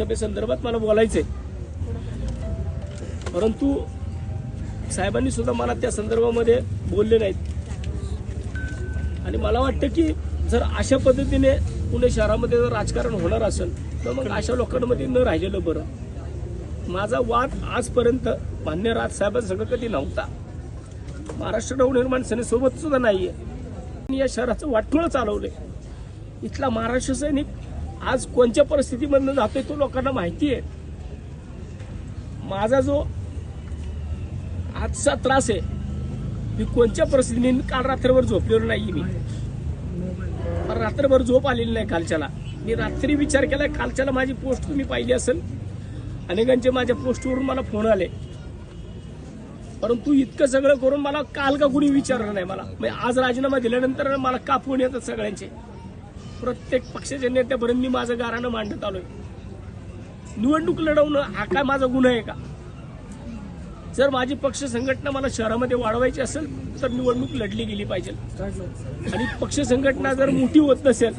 लोकसभेसंदर्भात मला बोलायचंय. परंतु साहेबांनी सुद्धा मला त्या संदर्भामध्ये बोलले नाहीत. आणि मला वाटतं की जर अशा पद्धतीने पुणे शहरामध्ये जर राजकारण होणार असेल तर मग अशा लोकांमध्ये न राहिलेलं बरं. माझा वाद आजपर्यंत मान्य राजसाहेबांसंग कधी नव्हता. महाराष्ट्र नवनिर्माण सेनेसोबत सुद्धा नाहीये. आणि या शहराचं वाटोळं चालवलंय. इथला महाराष्ट्र सैनिक आज कोणत्या परिस्थितीमधनं जातोय तो लोकांना माहिती आहे. माझा जो आजचा त्रास आहे मी कोणत्या परिस्थितीने काल रात्रभर झोपलेलो नाही मी. मला रात्रभर झोप आलेली नाही कालच्याला. मी रात्री विचार केला कालच्याला माझी पोस्ट तुम्ही पाहिली असेल. अनेकांचे माझ्या पोस्टवरून मला फोन आले. परंतु इतकं सगळं करून मला काल का कुणी विचारलं नाही मला. म्हणजे आज राजीनामा दिल्यानंतर मला का फोन येतात सगळ्यांचे. प्रत्येक पक्षाच्या नेत्यापर्यंत मी माझं गाराणं मांडत आलोय. निवडणूक लढवणं हा काय माझा गुन्हा आहे का? जर माझी पक्ष संघटना मला शहरामध्ये वाढवायची असेल तर निवडणूक लढली गेली पाहिजे. आणि पक्ष संघटना जर मोठी होत नसेल